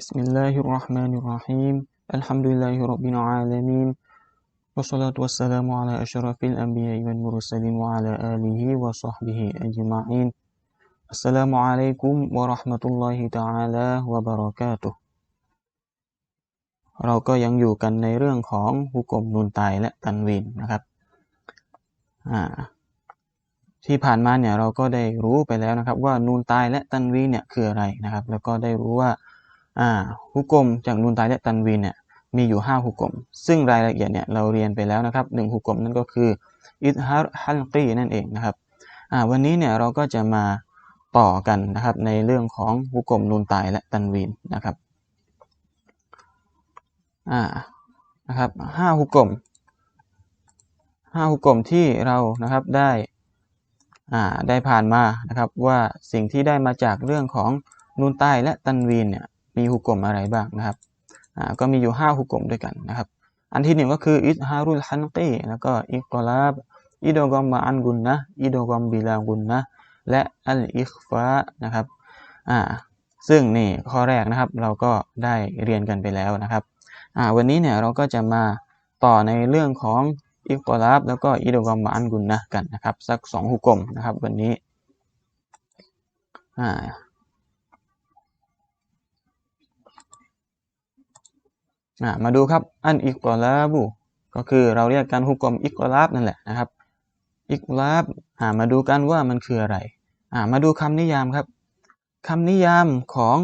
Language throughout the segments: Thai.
بسم الله الرحمن الرحيم الحمد لله رب العالمين والصلاة والسلام على أشرف الأنبياء والمرسلين وعلى آله وصحبه أجمعين السلام عليكم ورحمة الله تعالى وبركاته เราก็ยังอยู่กันในเรื่องของฮุกกลมนูนตายและตันวีนนะครับอ่าที่ผ่านมาเนี่ยเราก็ได้รู้ไปแล้วนะครับ ว่านูนตายและตันวีนเนี่ยคืออะไรนะครับ แล้วก็ได้รู้ว่า อ่าฮุกกลมจากนูนตายและตันวีนเนี่ยมีอยู่5ฮุกกลม ซึ่งรายละเอียดเนี่ยเราเรียนไปแล้วนะครับหนึ่งฮุกกลมนั่นก็คืออิทฮารฮัลกีนั่นเองนะครับอ่าวันนี้เนี่ยเราก็จะมาต่อกันนะครับในเรื่องของฮุกกลมนูนตายและตันวีนนะครับอ่านะครับห้าฮุกกลมห้าฮุกกลมที่เรานะครับได้อ่าได้ผ่านมานะครับว่าสิ่งที่ได้มาจากเรื่องของนูนใต้และตันวีนเนี่ย มีฮุกกลมอะไรบ้างนะครับอ่าก็มีอยู่ 5 ฮุกกลมด้วยกันนะครับ อันที่หนึ่งก็คืออิทฮารุลฮันกีแล้วก็อิกลาบอิโดกอมมาอันกุนนะอิโดกอมบิลากุนนะและอัลอิคฟานะครับอ่าซึ่งนี่ข้อแรกนะครับเราก็ได้เรียนกันไปแล้วนะครับอ่าวันนี้เนี่ยเราก็จะมาต่อในเรื่องของอิกลาบแล้วก็อิโดกอมมาอันกุนนะกันนะครับ สักสองฮุกกลมนะครับวันนี้อ่าอ่า มาดูครับอันอิกลาบุก็คือเราเรียกกันฮุกกลมอิกลาบนั่นแหละนะครับอิกลาบมาดูกันว่ามันคืออะไรมาดูคำนิยามครับคำนิยามของ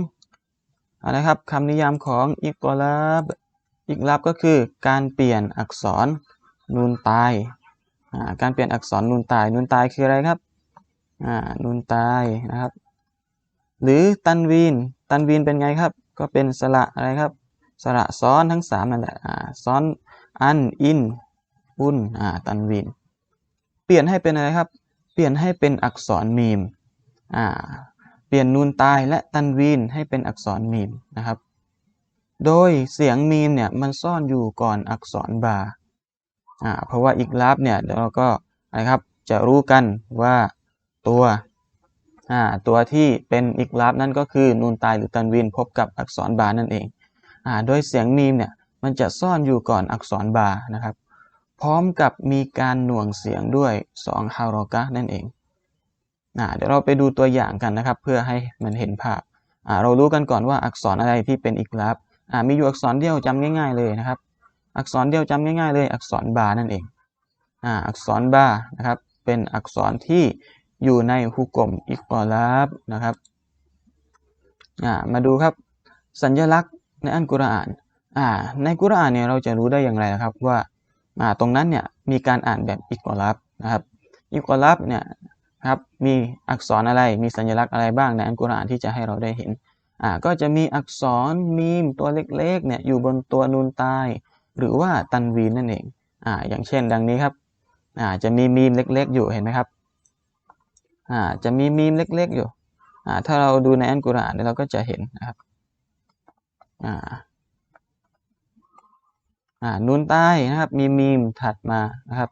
อะไรครับคำนิยามของอิกลาบอิกลาบก็คือการเปลี่ยนอักษรนูนตายการเปลี่ยนอักษรนูนตายนูนตายคืออะไรครับนูนตายนะครับ หรือตันวีนตันวีนเป็นไงครับ ก็เป็นสระอะไรครับ สระซ้อนทั้งสามนั่นแหละซ้อนอันอินอุนอ่าตันวีนเปลี่ยนให้เป็นอะไรครับ เปลี่ยนให้เป็นอักษรมีมเปลี่ยนนูนตายและตันวีนให้เป็นอักษรมีมนะครับ โดยเสียงมีมเนี่ยมันซ่อนอยู่ก่อนอักษรบาเพราะว่าอีกลาบเนี่ยเดี๋ยวเราก็อะไรครับจะรู้กันว่าตัวตัวที่เป็นอีกลาบนั่นก็คือนูนตายหรือตันวีนพบกับอักษรบานั่นเอง โดยเสียงมีมเนี่ยมันจะซ่อนอยู่ก่อนอักษรบานะครับ พร้อมกับมีการหน่วงเสียงด้วย2ฮารอกะนั่นเองอเดี๋ยวเราไปดูตัวอย่างกันนะครับ เพื่อให้มันเห็นภาพเรารู้กันก่อนว่าอักษรอะไรที่เป็นอีกลาบมีอยู่อักษรเดียวจำง่าย ๆ เลยนะครับ อักษรเดียวจำง่ายๆเลย อักษรบานั่นเองอักษรบานะครับเป็นอักษรที่อยู่ในฮุกกลมอิกอลาบนะครับมาดูครับ สัญลักษณ์ ในอันกุรอาน อ่า ในกุรอานเนี่ยเราจะรู้ได้อย่างไรครับว่า อ่า ตรงนั้นเนี่ยมีการอ่านแบบอิกอลาบนะครับอิกอลาบเนี่ยครับ มีอักษรอะไร มีสัญลักษณ์อะไรบ้างในอันกุรอานที่จะให้เราได้เห็น อ่า ก็จะมีอักษรมีมตัวเล็กๆเนี่ยอยู่บนตัวนูนตาย หรือว่าตันวีนนั่นเอง อ่า อย่างเช่น ดังนี้ครับ อ่า จะมีมีมเล็กๆ อยู่เห็นไหมครับ อ่า จะมีมีมเล็กๆ อยู่ อ่า ถ้าเราดูในอันกุรอานเราก็จะเห็นนะครับ อ่า อ่านูนใต้นะครับ มีมีมถัดมานะครับ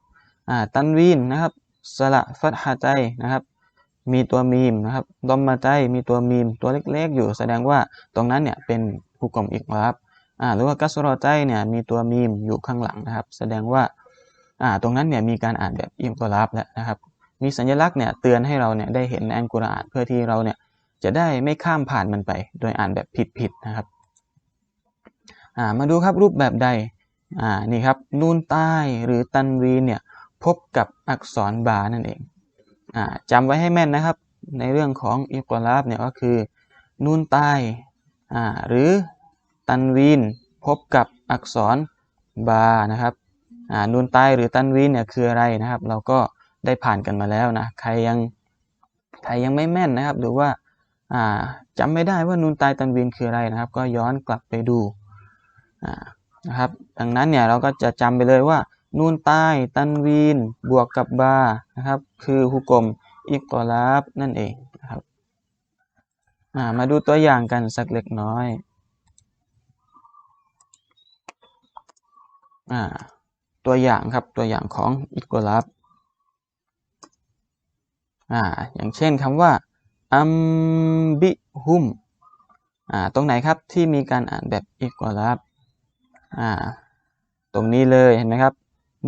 อ่า ตันวีนนะครับ สระฟัตฮะใจนะครับ มีตัวมีมนะครับ ดอมมาใจ มีตัวมีม ตัวเล็กๆ อยู่ แสดงว่าตรงนั้นเนี่ยเป็นฮุกกลมอีกครับ อ่า หรือว่ากัสรอใจเนี่ยมีตัวมีมอยู่ข้างหลังนะครับ แสดงว่า อ่า ตรงนั้นเนี่ยมีการอ่านแบบอิมกราบแล้วนะครับ มีสัญลักษณ์เนี่ยเตือนให้เราเนี่ยได้เห็นในอันกุรอานเพื่อที่เราเนี่ยจะได้ไม่ข้ามผ่านมันไป โดยอ่านแบบผิดๆนะครับ มาดูครับรูปแบบใดอ่านี่ครับนูนใต้หรือตันวีเนี่ยพบกับอักษรบานั่นเองอ่าจำไว้ให้แม่นนะครับ ในเรื่องของอิกราบเนี่ยก็คือนูนใต้อ่าหรือตันวีนพบกับอักษรบานะครับอ่านูนใต้หรือตันวีนเนี่ยคืออะไรนะครับ เราก็ได้ผ่านกันมาแล้วนะใครยังใครยังไม่แม่นนะครับ หรือว่าอ่าจำไม่ได้ว่านูนใต้ตันวีนคืออะไรนะครับ ก็ย้อนกลับไปดู นะครับดังนั้นเนี่ยเราก็จะจำไปเลยว่า นูนใต้ตันวีน บวกกับบานะครับ คือฮุกกลมอิกอลาบนั่นเองนะครับามาดูตัวอย่างกันสักเล็กน้อยอตัวอย่างครับตัวอย่างของอิกอลาบอ่าอย่างเช่นคำว่าอัมบิฮุมอ่าตรงไหนครับที่มีการอ่านแบบอิกอลับ อ่า ตรงนี้เลยเห็นไหมครับ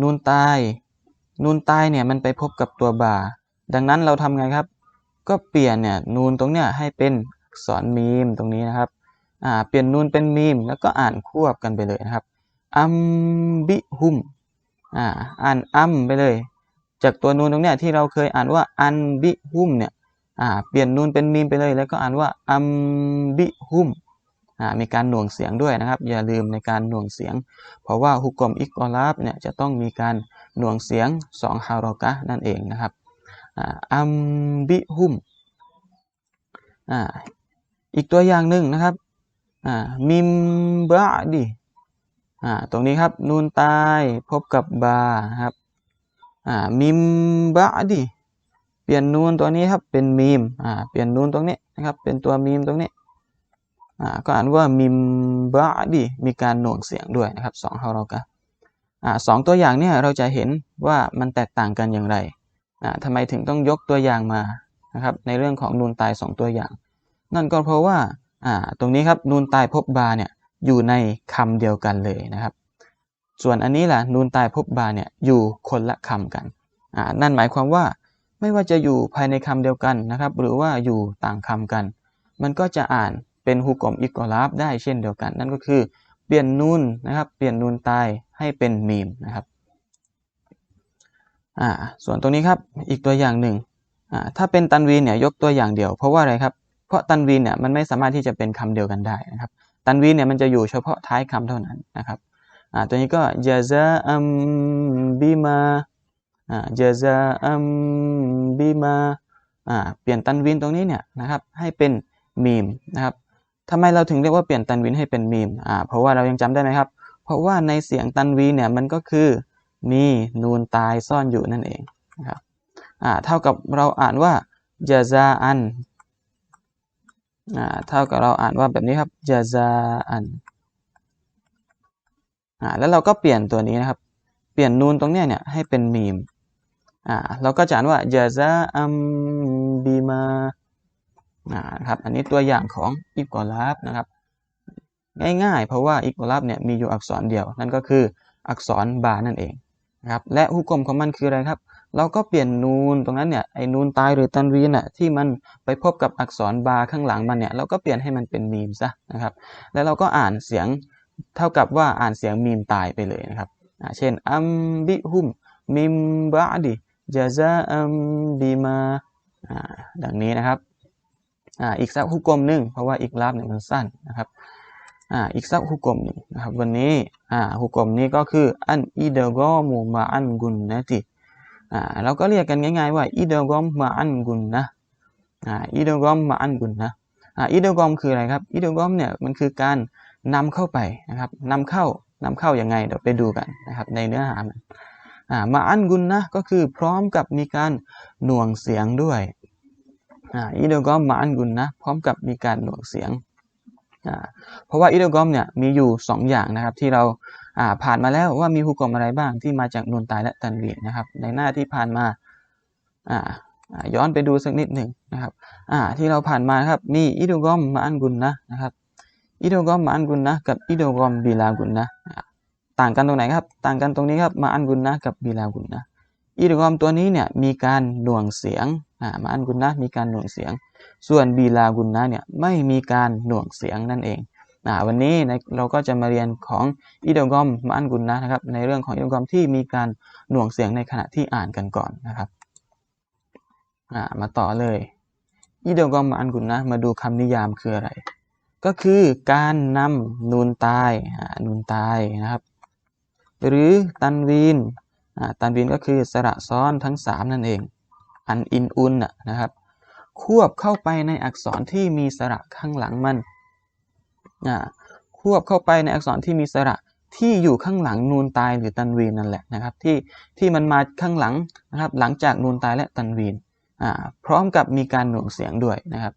นูนตายนูนตายเนี่ยมันไปพบกับตัวบาดังนั้นเราทำไงครับ ก็เปลี่ยนเนี่ยนูนตรงเนี้ยให้เป็นอักษรมีมตรงนี้นะครับ อ่า เปลี่ยนนูนเป็นมีมแล้วก็อ่านควบกันไปเลยนะครับ อัมบิฮุม อ่า อ่านอัมไปเลย จากตัวนูนตรงเนี้ยที่เราเคยอ่านว่าอันบิฮุมเนี่ย อ่า เปลี่ยนนูนเป็นมีมไปเลย แล้วก็อ่านว่าอัมบิฮุมอ่า มีการหน่วงเสียงด้วยนะครับ อย่าลืมในการหน่วงเสียง เพราะว่าฮุกกลมอิกอลาบเนี่ยจะต้องมีการหน่วงเสียง2ฮารอกะนั่นเองนะครับอัมบิฮุมอ่าอีกตัวอย่างหนึ่งนะครับมิมบะดีตรงนี้ครับนูนตายพบกับบาครับมิมบะดีเปลี่ยนนูนตัวนี้ครับเป็นมีมเปลี่ยนนูนตรงนี้นะครับเป็นตัวมีมตรงนี้ ก็อ่านว่ามิมบะดีมีการหน่วงเสียงด้วยนะครับสองฮารอกะสองตัวอย่างเนี่ยเราจะเห็นว่ามันแตกต่างกันอย่างไรอ่าทำไมถึงต้องยกตัวอย่างมานะครับในเรื่องของนูนตายสองตัวอย่าง นั่นก็เพราะว่าตรงนี้ครับนูนตายพบบาเนี่ยอยู่ในคำเดียวกันเลยนะครับ ส่วนอันนี้ล่ะนูนตายพบบาเนี่ยอยู่คนละคำกันนั่นหมายความว่าไม่ว่าจะอยู่ภายในคำเดียวกันนะครับ หรือว่าอยู่ต่างคำกัน มันก็จะอ่าน เป็นฮุกอมอิกอลาบได้เช่นเดียวกัน นั่นก็คือเปลี่ยนนูนนะครับ เปลี่ยนนูนตายให้เป็นมีมนะครับอ่าส่วนตรงนี้ครับอีกตัวอย่างหนึ่งอ่าถ้าเป็นตันวีนเนี่ยยกตัวอย่างเดียว เพราะว่าอะไรครับเพราะตันวีนเนี่ยมันไม่สามารถที่จะเป็นคำเดียวกันได้นะครับ ตันวีนเนี่ยมันจะอยู่เฉพาะท้ายคำเท่านั้นนะครับอ่าตัวนี้ก็จาซาอัมบิมาอ่าจาซาอัมบิมาอ่าเปลี่ยนตันวีนตรงนี้เนี่ยนะครับให้เป็นมีมนะครับ ทำไมเราถึงเรียกว่าเปลี่ยนตันวีนให้เป็นมีมอ่าเพราะว่าเรายังจำได้ไหมครับ เพราะว่าในเสียงตันวีนเนี่ยมันก็คือมีนูนตายซ่อนอยู่นั่นเองนะครับอ่าเท่ากับเราอ่านว่าจาซาอันอ่าเท่ากับเราอ่านว่าแบบนี้ครับจาซาอันอ่าแล้วเราก็เปลี่ยนตัวนี้นะครับ เปลี่ยนนูนตรงเนี้ยเนี่ยให้เป็นมีมอ่าเราก็จะอ่านว่าจาซาอัมบีมา อ่าครับ อันนี้ตัวอย่างของอิกอลาบนะครับ ง่ายๆ เพราะว่าอิกอลาบเนี่ยมีอยู่อักษรเดียว นั่นก็คืออักษรบานั่นเองนะครับและฮุกกลมของมันคืออะไรครับ เราก็เปลี่ยนนูนตรงนั้นเนี่ยไอ้นูนตายหรือตันวีนอะที่มันไปพบกับอักษรบาข้างหลังมันเนี่ยเราก็เปลี่ยนให้มันเป็นมีมซะนะครับแล้วเราก็อ่านเสียงเท่ากับว่าอ่านเสียงมีมตายไปเลยนะครับเช่นอัมบิฮุมมิมบะดีจาซาอัมบิมาดังนี้นะครับ อีกสักฮุกกลมหนึ่งเพราะว่าอีกลาบเนี่ยมันสั้นนะครับอ่าอีกสักฮุกกลมหนึ่งนะครับวันนี้อ่าฮุกกลมนี้ก็คืออันอิเดกอมูมาอันกุนนะติอ่าเราก็เรียกกันง่ายๆว่าอิเดกอมมาอันกุนนะอ่าอิเดกอมมาอันกุนนะอ่าอิเดกอมคืออะไรครับอิเดกอมเนี่ยมันคือการนำเข้าไปนะครับนำเข้านำเข้ายังไงเดี๋ยวไปดูกันนะครับในเนื้อหามันอ่ามาอันกุนนะก็คือพร้อมกับมีการหน่วงเสียงด้วย อ่าอิเดกอมมาอันกุนนะพร้อมกับมีการหน่วงเสียง เพราะว่าอิดกอมเนี่ยมีอยู่ 2 อย่างนะครับที่เราผ่านมาแล้วว่ามีฮุกกลมอะไรบ้างที่มาจากนูนตายและตันวีนนะครับ ในหน้าที่ผ่านมาย้อนไปดูสักนิดหนึ่งนะครับที่เราผ่านมาครับมีอิดกอมมาอันกุนนะนะครับอิดกอมมาอันกุนนะกับอิดกอมบีลากุนนะต่างกันตรงไหนครับ ต่างกันตรงนี้ครับมาอันกุนนะกับบีลากุนนะอิดกอมตัวนี้เนี่ยมีการหน่วงเสียง มาอันกุนนะมีการหน่วงเสียง ส่วนบีลากุนนะเนี่ยไม่มีการหน่วงเสียงนั่นเองวันนี้เราก็จะมาเรียนของอิดอกอมมาอันกุนนะนะครับในเรื่องของอิดอกอมที่มีการหน่วงเสียงในขณะที่อ่านกันก่อนนะครับมาต่อเลยอิดอกอมมาอันกุนนะมาดูคำนิยามคืออะไร ก็คือการนำนูนตายนูนตายนะครับหรือตันวีนตันวีนก็คือสระซ้อนทั้ง 3 นั่นเอง อันอินอุนนะครับ ควบเข้าไปในอักษรที่มีสระข้างหลังมันอ่าควบเข้าไปในอักษรที่มีสระที่อยู่ข้างหลังนูนตายหรือตันวีนนั่นแหละนะครับ ที่ที่มันมาข้างหลังนะครับ หลังจากนูนตายและตันวีนอ่าพร้อมกับมีการหน่วงเสียงด้วยนะครับ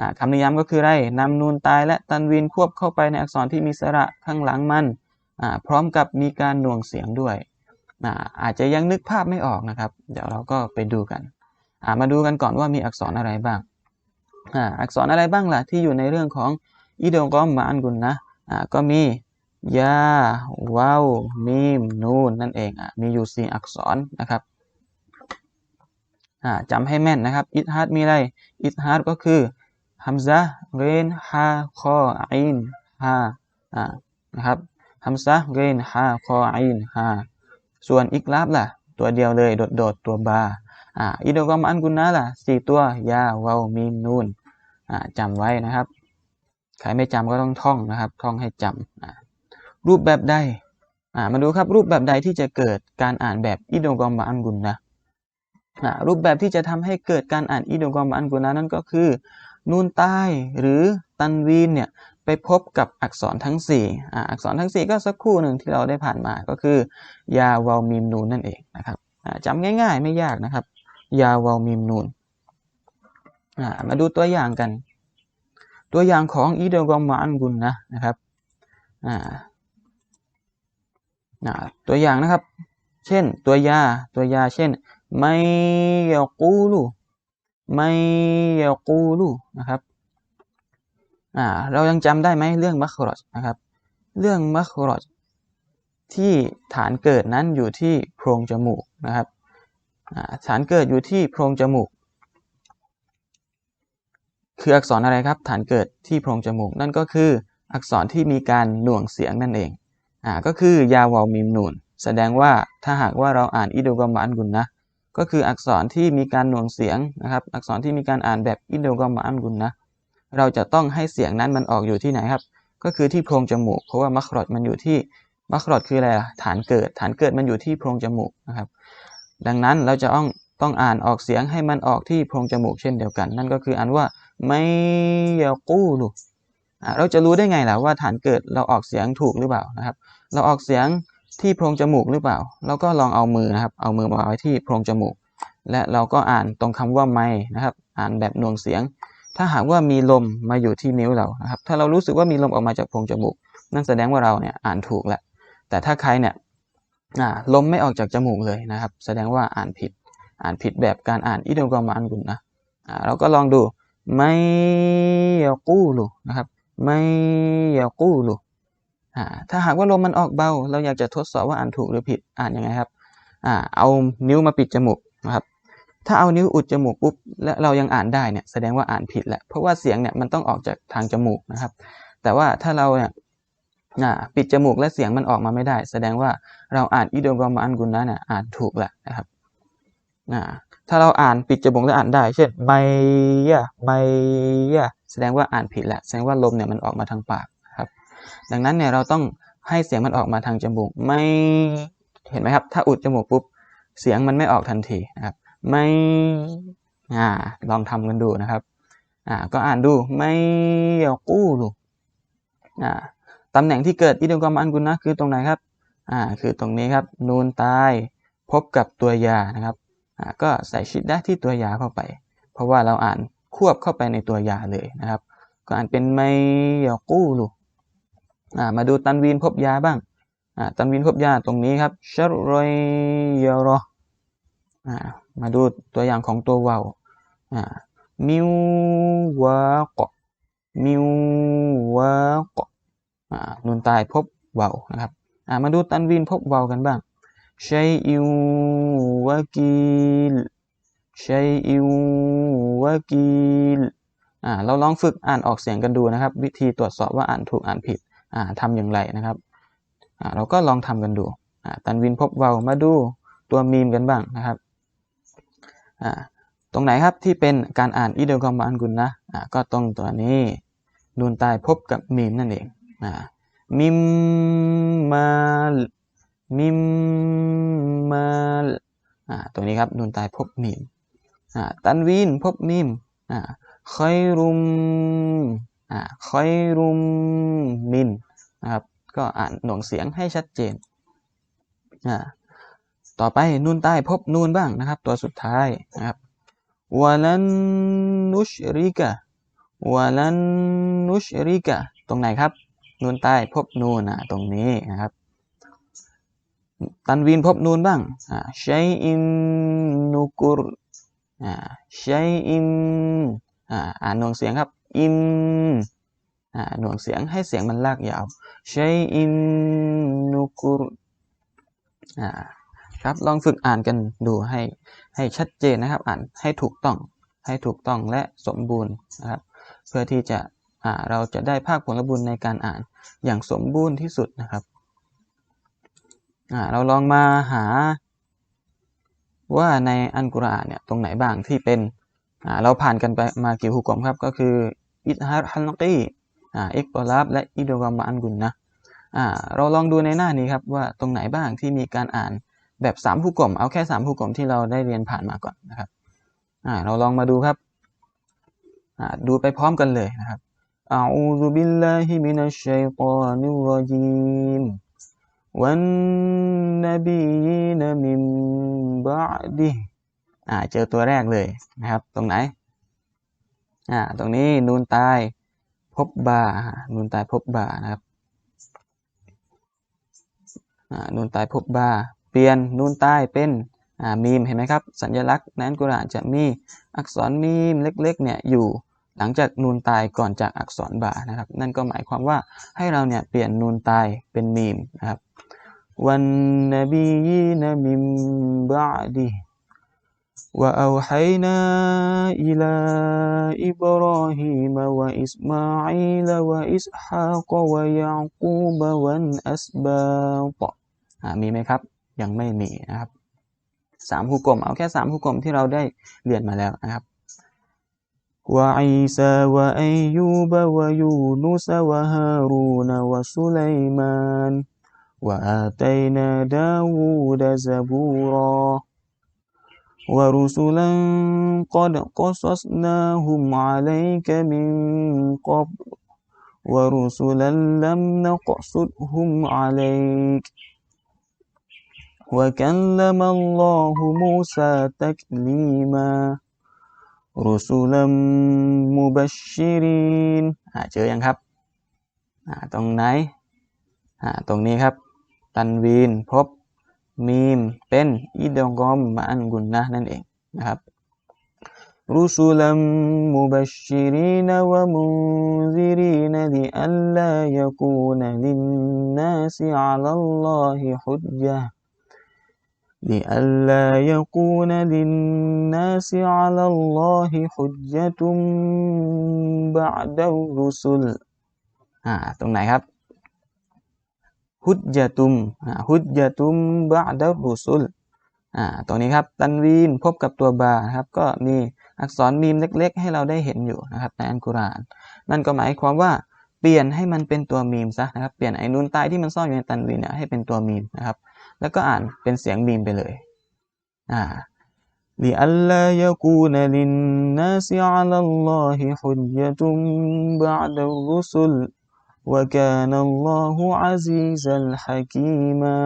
อ่าคำนิยามก็คือไรนำนูนตายและตันวีนควบเข้าไปในอักษรที่มีสระข้างหลังมันอ่าพร้อมกับมีการหน่วงเสียงด้วยอ่าอาจจะยังนึกภาพไม่ออกนะครับ เดี๋ยวเราก็ไปดูกัน มาดูกันก่อนว่ามีอักษรอะไรบ้างอักษรอะไรบ้างล่ะที่อยู่ในเรื่องของอิดกอมมาอันกุนนะก็มียาวาวมีมนูนนั่นเองมีอยู่สี่อักษรนะครับจำให้แม่นนะครับอิทฮัดมีอะไรอิทฮัดก็คือฮัมซะเรนฮาคออินฮาอ่านะครับฮัมซะเรนฮาคออินฮาส่วนอิกลาบล่ะ ตัวเดียวเลยโดดๆตัวบา อ่าอิดกอมอันกุนนะล่ะสี่ตัวยาวาวมีมนูนอ่าจำไว้นะครับ ใครไม่จำก็ต้องท่องนะครับ ท่องให้จำอ่ารูปแบบใดอ่ามาดูครับรูปแบบใดที่จะเกิดการอ่านแบบอิโดกอมอันกุนนะอ่ารูปแบบที่จะทำให้เกิดการอ่านอิโดกอมอันกุนนะนั่นก็คือนูนใต้หรือตันวีนเนี่ยไปพบกับอักษรทั้ง4อ่าอักษรทั้ง 4 ก็สักครู่หนึ่งที่เราได้ผ่านมาก็คือยาวาวมีมนูนนั่นเองนะครับจำง่ายๆ ไม่ยากนะครับ ยาวาวมีมนูนมาดูตัวอย่างกัน ตัวอย่างของอีเดกอมมาอันกุนนะนะครับตัวอย่างนะครับ เช่นตัวยาตัวยาเช่นไม่ยกูลูไม่ยกูลูนะครับเรายังจำได้ไหมเรื่องมัคครอจนะครับ เรื่องมัคครอจที่ฐานเกิดนั้นอยู่ที่โพรงจมูกนะครับ อ่าฐานเกิดอยู่ที่โพรงจมูก คืออักษรอะไรครับ ฐานเกิดที่โพรงจมูก นั่นก็คืออักษรที่มีการหน่วงเสียงนั่นเองอ่าก็คือยาวาวมิมนูนแสดงว่าถ้าหากว่าเราอ่านอิโดกอมบอันกุนนะก็คืออักษรที่มีการหน่วงเสียงนะครับ อักษรที่มีการอ่านแบบอิโดกอมบอันกุนนะเราจะต้องให้เสียงนั้นมันออกอยู่ที่ไหนครับ ก็คือที่โพรงจมูก เพราะว่ามัครอดมันอยู่ที่มัครอดคืออะไรล่ะฐานเกิด ฐานเกิดมันอยู่ที่โพรงจมูกนะครับ ดังนั้นเราจะต้องต้องอ่านออกเสียงให้มันออกที่โพรงจมูกเช่นเดียวกัน นั่นก็คืออ่านว่าไม่ยากู้ลูเราจะรู้ได้ไงล่ะว่าฐานเกิดเราออกเสียงถูกหรือเปล่านะครับ เราออกเสียงที่โพรงจมูกหรือเปล่า เราก็ลองเอามือนะครับ เอามือมาไว้ที่โพรงจมูก และเราก็อ่านตรงคำว่าไม่นะครับ อ่านแบบหน่วงเสียง ถ้าหากว่ามีลมมาอยู่ที่นิ้วเรานะครับ ถ้าเรารู้สึกว่ามีลมออกมาจากโพรงจมูก นั่นแสดงว่าเราเนี่ยอ่านถูกแล้วแต่ถ้าใครเนี่ย ลมไม่ออกจากจมูกเลยนะครับ แสดงว่าอ่านผิด อ่านผิดแบบการอ่านอิโดกอมานกุนนะเราก็ลองดูไม่ยากูลูนะครับไม่ยากูลูถ้าหากว่าลมมันออกเบา เราอยากจะทดสอบว่าอ่านถูกหรือผิดอ่านยังไงครับอ่าเอานิ้วมาปิดจมูกนะครับ ถ้าเอานิ้วอุดจมูกปุ๊บและเรายังอ่านได้เนี่ยแสดงว่าอ่านผิดแหละเพราะว่าเสียงเนี่ยมันต้องออกจากทางจมูกนะครับ แต่ว่าถ้าเราเนี่ย ปิดจมูกและเสียงมันออกมาไม่ได้ แสดงว่าเราอ่านอิโดกอมานกุนนะเนี่ยอ่านถูกแหละนะครับถ้าเราอ่านปิดจมูกแล้วอ่านได้ เช่นไมยะไมยะแสดงว่าอ่านผิดแหละแสดงว่าลมเนี่ยมันออกมาทางปากครับ ดังนั้นเนี่ยเราต้องให้เสียงมันออกมาทางจมูกไม่เห็นไหมครับ ถ้าอุดจมูกปุ๊บเสียงมันไม่ออกทันทีนะครับ ไม่อ่าลองทำกันดูนะครับอ่าก็อ่านดูไม่ยากู้ลูอ่า ตำแหน่งที่เกิดอิดกรมอันกุนนะคือตรงไหนครับ อ่า คือตรงนี้ครับ นูนตาย พบกับตัวยานะครับก็ใส่ชิดได้ที่ตัวยาเข้าไป เพราะว่าเราอ่านควบเข้าไปในตัวยาเลยนะครับ ก็อ่านเป็นไม่ยากู้ลูมาดูตันวีนพบยาบ้างตันวีนพบยาตรงนี้ครับชรอยยรอมาดูตัวอย่างของตัววาวมิววากมิววาก นูนตายพบเวานะครับมาดูตันวินพบเวากันบ้างชัยอิวะกีลชัยอิวะกีลเราลองฝึกอ่านออกเสียงกันดูนะครับ วิธีตรวจสอบว่าอ่านถูกอ่านผิดทำอย่างไรนะครับเราก็ลองทำกันดูตันวินพบเวามาดูตัวมีมกันบ้างนะครับตรงไหนครับที่เป็นการอ่านอีเดลคอมบานกุลนะก็ตรงตัวนี้นูนตายพบกับมีมนั่นเอง อ่ามิมมามิมมาอ่าตรงนี้ครับนูนตายพบมิมอ่าตันวีนพบมิมอ่าคอยรุมอ่าคอยรุมมินนะครับก็อ่านหน่วงเสียงให้ชัดเจนอ่าต่อไปนูนใต้พบนูนบ้างนะครับ ตัวสุดท้ายนะครับวาลันนุชริกะวาลันนุชริกะตรงไหนครับ นูนใต้พบนูนอะตรงนี้นะครับตันวีนพบนูนบ้างใช้อินนุกุรใช้อินอ่านนวงเสียงครับ อินอ่าหน่วงเสียงให้เสียงมันลากยาวชัยอินนุกุรอ่าครับลองฝึกอ่านกันดูให้ให้ชัดเจนนะครับ อ่านให้ถูกต้องให้ถูกต้องและสมบูรณ์นะครับ เพื่อที่จะ เราจะได้ภาคผลบุญในการอ่านอย่างสมบูรณ์ที่สุดนะครับอ่าเราลองมาหาว่าในอันกุรอานเนี่ยตรงไหนบ้างที่เป็นอ่าเราผ่านกันไปมากี่ฮุกกลมครับ ก็คืออิทฮาร์ฮันนกีอ่าอิกตอลาบและอิดวามาอันกุนนะอ่าเราลองดูในหน้านี้ครับว่าตรงไหนบ้างที่มีการอ่านแบบสามฮุกกลมเอาแค่สามฮุกกลมที่เราได้เรียนผ่านมาก่อนนะครับอ่าเราลองมาดูครับอ่าดูไปพร้อมกันเลยนะครับ أعوذ بالله من الشيطان الرجيم والنبيين من بعده อ่าเจอตัวแรกเลยนะครับ ตรงไหนอ่าตรงนี้นูนตายพบบานูนตายพบบานะครับอ่านูนตายพบบาเปลี่ยนนูนตายเป็นอ่ามีมเห็นไหมครับ สัญลักษณ์ในอันกุรอานจะมีอักษรมีมเล็กๆเนี่ยอยู่ หลังจากนูนตายก่อนจากอักษรบานะครับ นั่นก็หมายความว่าให้เราเนี่ยเปลี่ยนนูนตายเป็นมีมนะครับวันนบียีนมิมบะดีว่ะอัลฮันาอิลาอิบรอฮิมวะอิสมาอิลวะอิสฮากวะยาคูบวันอัสบาปมีไหมครับ ยังไม่มีนะครับสามหุกกลมเอาแค่สามหุกกลมที่เราได้เรียนมาแล้วนะครับ وعيسى وأيوب ويونس وهارون وسليمان وآتينا داود زبورا ورسلا قد قصصناهم عليك من قبل ورسلا لم نقصدهم عليك وكلم الله موسى تكليما รุสุลัมมุบัชชิรินอ่าเจอยังครับอ่าตรงไหนอ่าตรงนี้ครับ ตันวีนพบมีมเป็นอิดองกอมมาอันกุนนะนั่นเองนะครับรุสุลัมมุบัชชิรินวะมุซิรินดิอัลลายกูนลินนาสิอัลลอฮิฮุจญะ لئلا يكون للناس على الله حجة بعد الرسل อ่าตรงไหนครับ ฮุจยะตุมอ่าฮุจยะตุมบะดะรุสุลอ่าตรงนี้ครับ ตันวีนพบกับตัวบานะครับ ก็มีอักษรมีมเล็ก ๆ ให้เราได้เห็นอยู่นะครับในอันกุรอาน นั่นก็หมายความว่าเปลี่ยนให้มันเป็นตัวมีมซะนะครับ เปลี่ยนไอ้นูนใต้ที่มันซ่อนอยู่ในตันวีนเนี่ยให้เป็นตัวมีมนะครับ แล้วก็อ่านเป็นเสียงมีมไปเลย อ่า لئلا يكون للناس على الله حجة بعد الرسل وكان الله عزيزا حكيما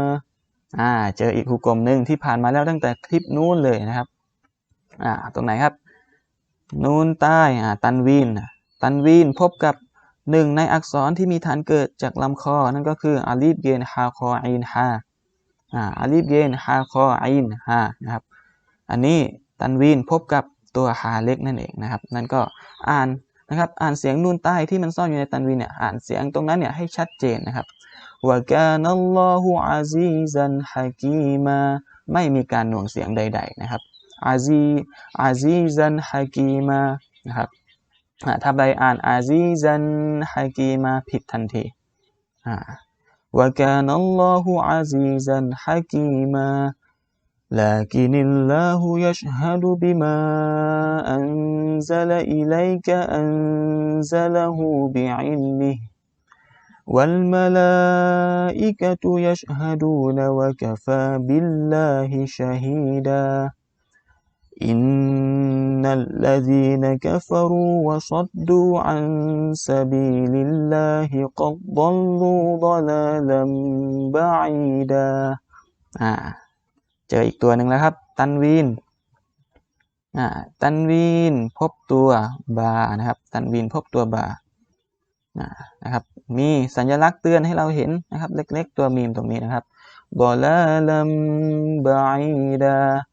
อ่า เจออีกหุกกลมหนึ่งที่ผ่านมาแล้วตั้งแต่คลิปนู้นเลยนะครับ อ่า ตรงไหนครับ นูนใต้ อ่า ตันวีน ตันวีนพบกับหนึ่งในอักษรที่มีฐานเกิดจากลำคอ นั่นก็คืออาลีฟเกนฮาคออินฮา อ่าอาลีฟเกนฮาคออินฮานะครับ อันนี้ตันวีนพบกับตัวฮาเล็กนั่นเองนะครับ นั่นก็อ่านนะครับ อ่านเสียงนูนใต้ที่มันซ่อนอยู่ในตันวีนเนี่ย อ่านเสียงตรงนั้นเนี่ยให้ชัดเจนนะครับวะกานัลลอฮุอาซีซันฮะกีมาไม่มีการหน่วงเสียงใด ๆ นะครับอาซีอาซีซันฮะกีมานะครับถ้าใดอ่านอาซีซันฮะกีมาผิดทันทีอ่า وكان الله عزيزا حكيما. لكن الله يشهد بما أنزل إليك أنزله بعلمه والملائكة يشهدون وكفى بالله شهيدا. إن الذين كفروا وصدوا عن سبيل الله قد ضلوا ضلالا بعيدا อ่า เจออีกตัวหนึ่งแล้วครับ ตันวีน อ่า ตันวีนพบตัวบานะครับ ตันวีนพบตัวบานะครับ มีสัญลักษณ์เตือนให้เราเห็นนะครับ เล็กๆ ตัวมีมตรงนี้นะครับบอลาลัมบาอีดา อ่า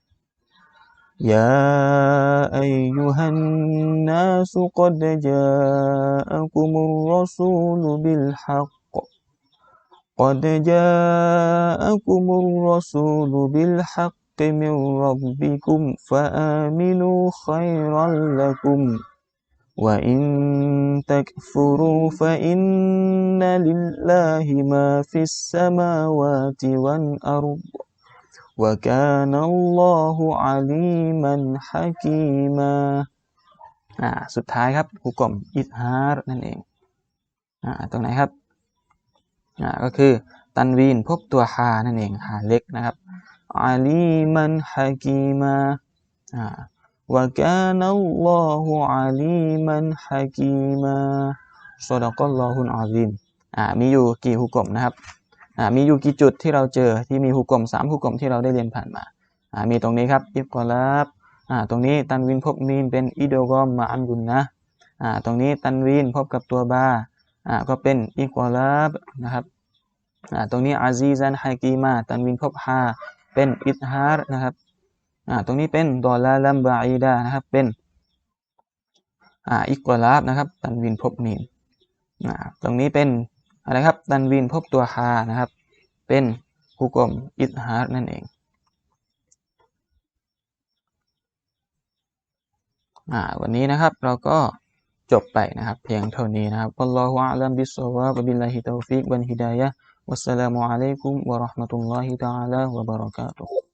يا أيها الناس قد جاءكم الرسول بالحق. قد جاءكم الرسول بالحق من ربكم فآمنوا خيرا لكم. وإن تكفروا فإن لله ما في السماوات والأرض. وكان الله عليما حكيما อ่าสุดท้ายครับฮุกกลมอิสฮาร์นั่นเองอ่าตรงไหนครับอ่าก็คือตันวีนพบตัวฮานั่นเองฮาเล็กนะครับอาลีมันฮะกีมาอ่าวะกานัลลอฮุอาลีมันฮะกีมาซอดะกัลลอฮุนอาลีมอ่ามีอยู่กี่ฮุกกลมนะครับอ่า มีอยู่กี่จุดที่เราเจอที่มีฮุกกลมสามฮุกกลมที่เราได้เรียนผ่านมามีตรงนี้ครับอิฟกอลับตรงนี้ตันวินพบมีนเป็นอิโดกอมมาอันบุนนะตรงนี้ตันวินพบกับตัวบาก็เป็นอิกอลับนะครับตรงนี้อาซีซันฮกีมาตันวินพบฮาเป็นอิทฮาร์นะครับตรงนี้เป็นดอลลาลัมบาอีดานะครับเป็นอิกอลับนะครับตันวินพบมีนตรงนี้เป็น อะไรครับตันวินพบตัวฮานะครับ เป็นฮุกกลมอิทฮาร์นั่นเองอ่าวันนี้นะครับเราก็จบไปนะครับ เพียงเท่านี้นะครับอัลลอฮฺอะลัมบิสซาวาบบิลลาฮิตาฟิกบันฮิดายะวัสสลามุอะลัยกุมวะราะห์มะตุลลอฮิตะอาลาวะบะเราะกาตุฮ์